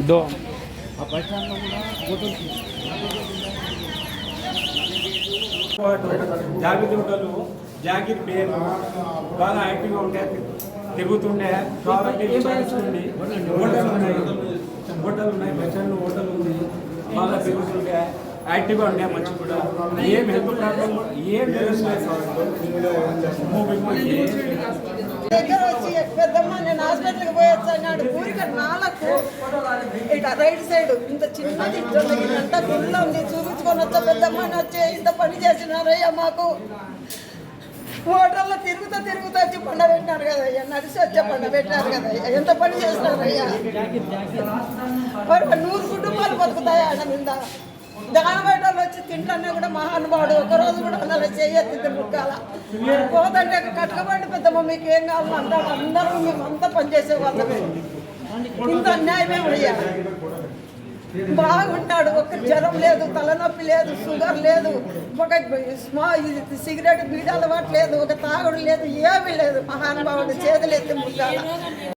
ఇదో జాగ్రత్త ఉంటారు. జాకెట్ పేరు. బాగా యాక్టివ్గా ఉండే. తిరుగుతుండే. కాబట్టి చూడండి హోటల్ ఉన్నాయి. హోటల్ ఉన్నాయి. బస్ స్టాండ్ హోటల్ ఉంది. బాగా తిరుగుతుండే. యాక్టివ్గా ఉండే మంచి కూడా. ఏం హెల్త్ ప్రాబ్లం ఏం లేదు దగ్గర వచ్చి పెద్దమ్మ నేను హాస్పిటల్కి పోయొచ్చు అన్నాడు నాలకు రైట్ సైడ్ ఇంత చిన్నది ఇంత గుళ్ళు ఉంది. చూపించుకొని వచ్చా పెద్దమ్మ వచ్చే ఇంత పని చేసినారయ్యా మాకు. హోటల్లో తిరుగుతా తిరుగుతా వచ్చి పండ పెట్టినారు కదయ్యా నడిచి వచ్చే పండ పెట్టినారు కదయ్యా ఎంత పని చేసినారయ్యా. మరి నూరు కుటుంబాలు బతుకుతాయా ఆడ మీద దానబయట చేసి తింటానే కూడా మహానుభావుడు ఒక రోజు కూడా అలా చేయొద్దు తిరుగుకాల పోదంటే కట్టుకోబడి పెద్దమ్మ మీకు ఏం కావాలి అంతా అందరూ మేము అంతా పనిచేసే వాళ్ళమే ఇంత అన్యాయమే అయ్యా. బాగుంటాడు ఒక జ్వరం లేదు తలనొప్పి లేదు షుగర్ లేదు ఒక స్మా ఇది సిగరెట్ బీడ అలవాటు లేదు ఒక తాగుడు లేదు ఏమీ లేదు. మహానుభావుడు చేతులు ఎత్తి ముగ్గాల